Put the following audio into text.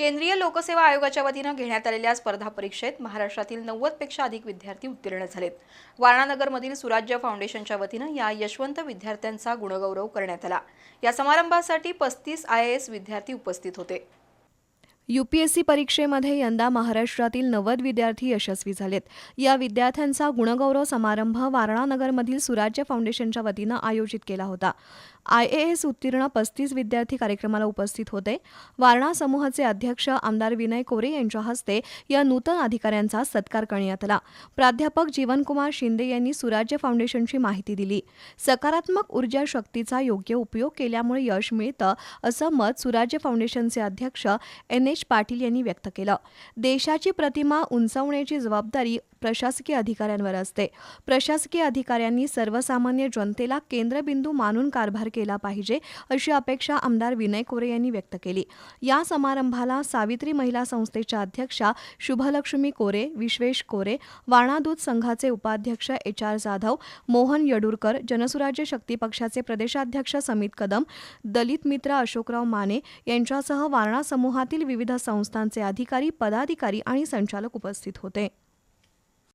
केंद्रीय लोकसेवा आयोगाच्या वतीनं घेण्यात आलेल्या स्पर्धा परीक्षेत महाराष्ट्रातील नव्वदपेक्षा अधिक विद्यार्थी उत्तीर्ण झालेत. वारणानगरमधील सुराज्य फाउंडेशनच्या वतीनं या यशवंत विद्यार्थ्यांचा गुणगौरव करण्यात आला. या समारंभासाठी पस्तीस आय ए एस विद्यार्थी उपस्थित होते. यूपीएससी परीक्षेमध्ये यंदा महाराष्ट्रातील नव्वद विद्यार्थी यशस्वी झालेत. या विद्यार्थ्यांचा गुणगौरव समारंभ वारणानगरमधील सुराज्य फाउंडेशनच्या वतीनं आयोजित केला होता. आय ए एस उत्तीर्ण पस्तीस विद्यार्थी कार्यक्रमाला उपस्थित होते. वारणा समूहाचे अध्यक्ष आमदार विनय कोरे यांच्या हस्ते या नूतन अधिकाऱ्यांचा सत्कार करण्यात आला. प्राध्यापक जीवनकुमार शिंदे यांनी सुराज्य फाउंडेशनची माहिती दिली. सकारात्मक ऊर्जा शक्तीचा योग्य उपयोग केल्यामुळे यश मिळतं असं मत सुराज्य फाउंडेशनचे अध्यक्ष एन एच पाटील यांनी व्यक्त केलं. देशाची प्रतिमा उंचावण्याची जबाबदारी प्रशासकीय अधिकाऱ्यांवर असते. प्रशासकीय अधिकाऱ्यांनी सर्वसामान्य जनतेला केंद्रबिंदू मानून कारभार केला पाहिजे अशी अपेक्षा आमदार विनय कोरे यांनी व्यक्त केली. या समारंभाला सावित्री महिला संस्थेच्या अध्यक्षा शुभलक्ष्मी कोरे विश्वेश कोरे वाणादूत संघाचे उपाध्यक्ष एच आर जाधव मोहन यडूरकर जनसुराज्य शक्ती पक्षाचे प्रदेशाध्यक्ष समित कदम दलित मित्र अशोकराव माने यांच्यासह वारणा समूहातील विविध संस्थांचे अधिकारी पदाधिकारी आणि संचालक उपस्थित होते.